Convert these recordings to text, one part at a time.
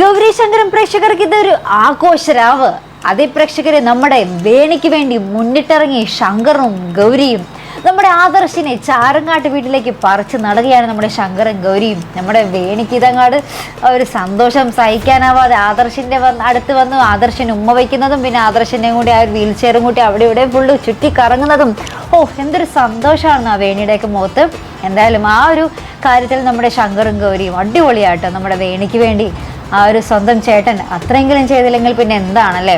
ഗൗരി ശങ്കരൻ പ്രേക്ഷകർക്ക് ഇതൊരു ആഘോഷരാവ്. അതേ പ്രേക്ഷകരെ നമ്മുടെ വേണിക്ക് വേണ്ടി മുന്നിട്ടിറങ്ങി ശങ്കറും ഗൗരിയും നമ്മുടെ ആദർശിനെ ചാരങ്ങാട്ട് വീട്ടിലേക്ക് പറിച്ചു നടുകയാണ് നമ്മുടെ ശങ്കറും ഗൗരിയും. നമ്മുടെ വേണിക്ക് ഇതങ്ങാട് ഒരു സന്തോഷം സഹിക്കാനാവാതെ ആദർശിന്റെ വന്ന് അടുത്ത് വന്നു. ആദർശന് ഉമ്മ വയ്ക്കുന്നതും പിന്നെ ആദർശന്റെയും കൂടി ആ ഒരു വീൽ ചെയറും കൂട്ടി അവിടെ ഇവിടെ ഫുള്ള് ചുറ്റി കറങ്ങുന്നതും ഓ എന്തൊരു സന്തോഷമാണ് ആ വേണിയുടെയൊക്കെ മുഖത്ത്. എന്തായാലും ആ ഒരു കാര്യത്തിൽ നമ്മുടെ ശങ്കറും ഗൗരിയും അടിപൊളിയാട്ടോ നമ്മുടെ വേണിക്ക് വേണ്ടി. ആ ഒരു സ്വന്തം ചേട്ടൻ അത്രയെങ്കിലും ചെയ്തില്ലെങ്കിൽ പിന്നെ എന്താണല്ലേ?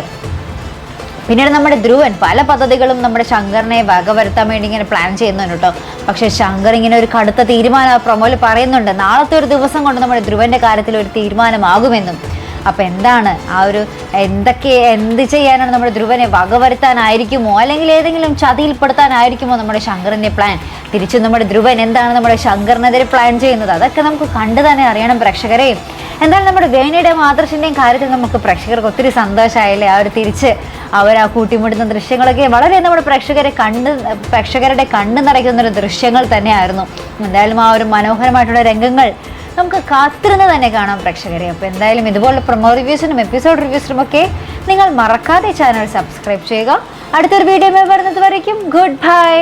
പിന്നീട് നമ്മുടെ ധ്രുവൻ പല പദ്ധതികളും നമ്മുടെ ശങ്കറിനെ വകവരുത്താൻ വേണ്ടി ഇങ്ങനെ പ്ലാൻ ചെയ്യുന്നുണ്ട് കേട്ടോ പക്ഷേ ശങ്കർ ഇങ്ങനെ ഒരു കടുത്ത തീരുമാനം പ്രൊമോയിൽ പറയുന്നുണ്ട്. നാളത്തെ ഒരു ദിവസം കൊണ്ട് നമ്മുടെ ധ്രുവന്റെ കാര്യത്തിൽ ഒരു തീരുമാനമാകുമെന്നും. അപ്പൊ എന്താണ് ആ ഒരു എന്തൊക്കെ എന്ത് ചെയ്യാനാണ് നമ്മുടെ ധ്രുവനെ വകവരുത്താനായിരിക്കുമോ? അല്ലെങ്കിൽ ഏതെങ്കിലും ചതിയിൽപ്പെടുത്താനായിരിക്കുമോ നമ്മുടെ ശങ്കറിന്റെ പ്ലാൻ തിരിച്ചു നമ്മുടെ ധ്രുവൻ എന്താണ് നമ്മുടെ ശങ്കറിനെതിരെ പ്ലാൻ ചെയ്യുന്നത്? അതൊക്കെ നമുക്ക് കണ്ടു തന്നെ അറിയണം പ്രേക്ഷകരെ. എന്തായാലും നമ്മുടെ വേണിയുടെയും മാതൃശിന്റെയും കാര്യത്തിൽ നമുക്ക് പ്രേക്ഷകർക്ക് ഒത്തിരി സന്തോഷമായില്ലേ? ഒരു തിരിച്ച് അവർ ആ കൂട്ടിമുട്ടുന്ന ദൃശ്യങ്ങളൊക്കെ വളരെ നമ്മുടെ പ്രേക്ഷകരെ കണ്ട് പ്രേക്ഷകരുടെ കണ്ണു നിറയ്ക്കുന്ന ഒരു ദൃശ്യങ്ങൾ തന്നെയായിരുന്നു. എന്തായാലും ആ ഒരു മനോഹരമായിട്ടുള്ള രംഗങ്ങൾ നമുക്ക് കാത്തിരുന്ന് തന്നെ കാണാം പ്രേക്ഷകരെ. അപ്പോൾ എന്തായാലും ഇതുപോലുള്ള പ്രൊമോ റിവ്യൂസിനും എപ്പിസോഡ് റിവ്യൂസിനും ഒക്കെ നിങ്ങൾ മറക്കാതെ ചാനൽ സബ്സ്ക്രൈബ് ചെയ്യുക. അടുത്തൊരു വീഡിയോ വരുന്നത് വരയ്ക്കും. Good bye